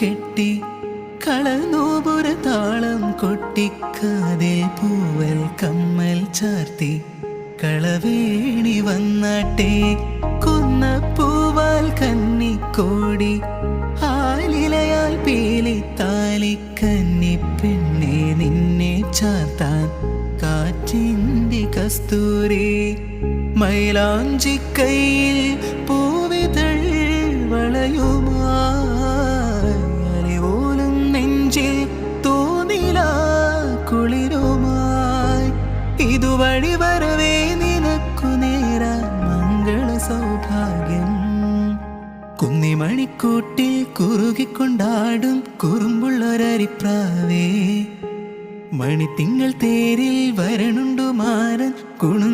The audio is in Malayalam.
കെട്ടി കളനോപുര താളം കൊട്ടിക്കാതിൽ പൂവൽ കമ്മൽ ചാർത്തി കളവേണി വന്നാട്ടെ കൊന്ന പൂവാൽ കന്നിക്കോടി ആലിലയാൽ പീലി താലി കന്നി പെണ്ണെ നിന്നെ ചാർത്താൻ കാറ്റിന്റെ കസ്തൂരി മൈലാഞ്ചി കയ്യിൽ ഇതുവഴി വരവേ നിനക്കു നേര മംഗള സൗഭാഗ്യം. കുന്നിമണിക്കൂട്ടിൽ കുറുകിക്കൊണ്ടാടും കുറുമ്പുള്ളൊരരിപ്രാവേ. മണിത്തിങ്കൾ തേരിൽ വരണുണ്ടു മാരൻ കുണുങ്ങിക്കൊണ്ടണിഞ്ഞൊരുങ്ങ്